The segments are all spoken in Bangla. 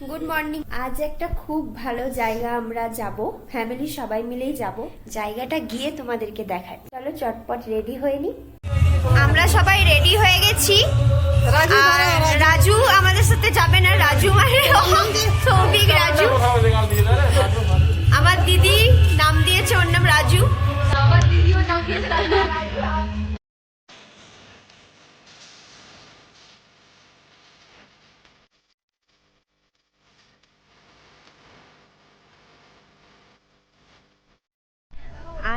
গুড মর্নিং আজ একটা খুব ভালো জায়গা আমরা যাব। ফ্যামিলি সবাই মিলেই যাব। জায়গাটা গিয়ে তোমাদেরকে দেখাই। চলো চটপট রেডি হয়ে নি। আমরা সবাই রেডি হয়ে গেছি। আর রাজু। আমাদের সাথে যাবে না। রাজু মানে সৌভিক রাজু।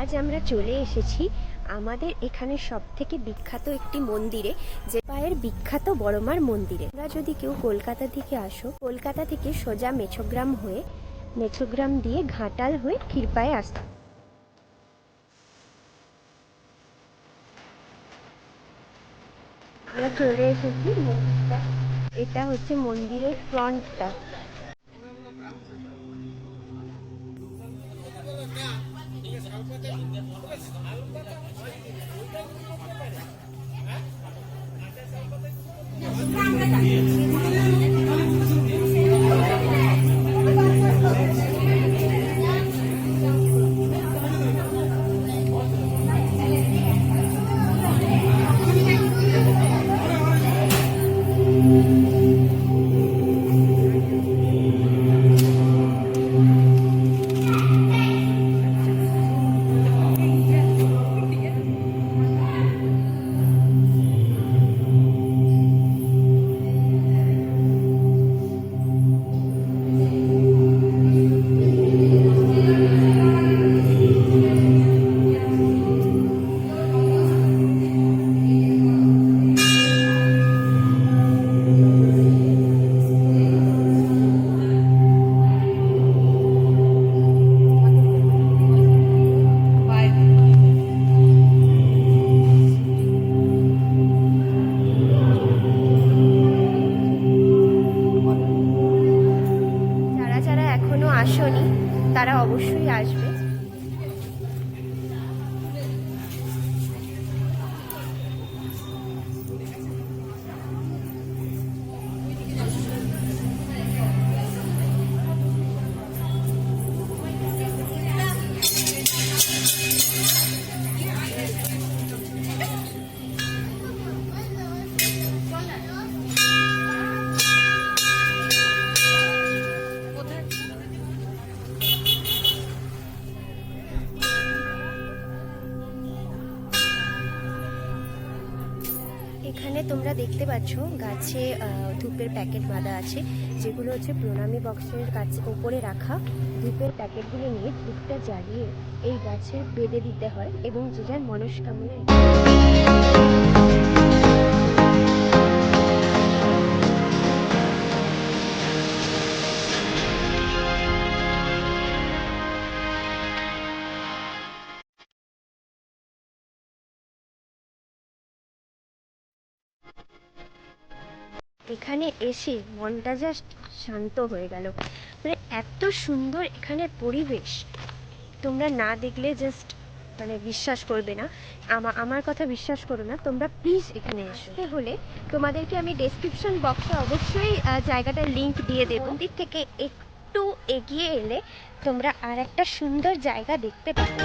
আজ আমরা চলে এসেছি আমাদের এখানে সব থেকে বিখ্যাত একটি মন্দিরে, যে পায়ের বিখ্যাত বড়মার মন্দিরে। তোমরা যদি কেউ কলকাতা থেকে আসো, কলকাতা থেকে সোজা মেছোগ্রাম হয়ে, মেছোগ্রাম দিয়ে ঘাটাল হয়ে ক্ষীরপায়ে আসতে আমরা চলে এসেছি মন্দিরটা। এটা হচ্ছে মন্দিরের ফ্রন্টটা। Okay. এখানে তোমরা দেখতে পাচ্ছ গাছে ধূপের প্যাকেট বাঁধা আছে, যেগুলো হচ্ছে প্রণামী বক্সের কাছে ওপরে রাখা। ধূপের প্যাকেটগুলো নিয়ে ধূপটা জ্বালিয়ে এই গাছে বেঁধে দিতে হয় এবং যে যার মনস্কামনা এখানে এসে মনটা জাস্ট শান্ত হয়ে গেল। মানে এত সুন্দর এখানের পরিবেশ। তোমরা না দেখলে জাস্ট মানে বিশ্বাস করবে না। আমা আমার কথা বিশ্বাস করো না। তোমরা প্লিজ এখানে আসতে হলে তোমাদেরকে আমি ডেসক্রিপশন বক্সে অবশ্যই জায়গাটার লিংক দিয়ে দেবো। দিক থেকে একটু এগিয়ে এলে তোমরা আর একটা সুন্দর জায়গা দেখতে পাবে।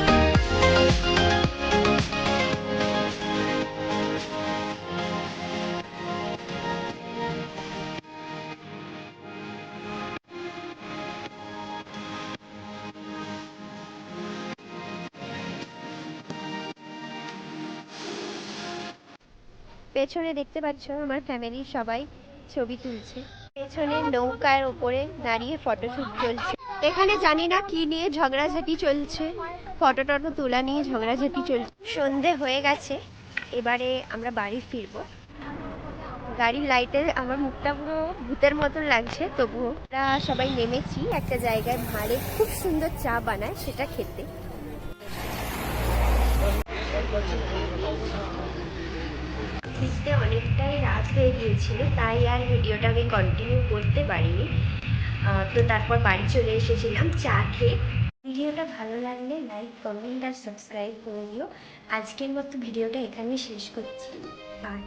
পেছনে দেখতে পাচ্ছ আমার ফ্যামিলির সবাই ছবি তুলছে। পেছনে নৌকার ওপরে দাঁড়িয়ে ফটোশ্যুট চলছে। এখানে জানি না কি নিয়ে ঝগড়াঝাটি চলছে। ফটো টটো তোলা নিয়ে ঝগড়াঝাটি চলছে। সন্ধে হয়ে গেছে, এবারে আমরা বাড়ি ফিরবো। গাড়ির লাইটে আমার মুখটা পুরো ভূতের মতন লাগছে, তবুও আমরা সবাই নেমেছি। একটা জায়গায় ভালে খুব সুন্দর চা বানায়, সেটা খেতে। ফিরতে অনেকটাই রাত হয়ে গিয়েছিল, তাই আর ভিডিওটাকে কন্টিনিউ করতে পারিনি। তো তারপর বাড়ি চলে এসেছিলাম, চা খেয়ে। ভিডিওটা ভালো লাগলে লাইক কমেন্ট আর সাবস্ক্রাইব করে দিও। আজকের মতো ভিডিওটা এখানেই শেষ করছি। বাই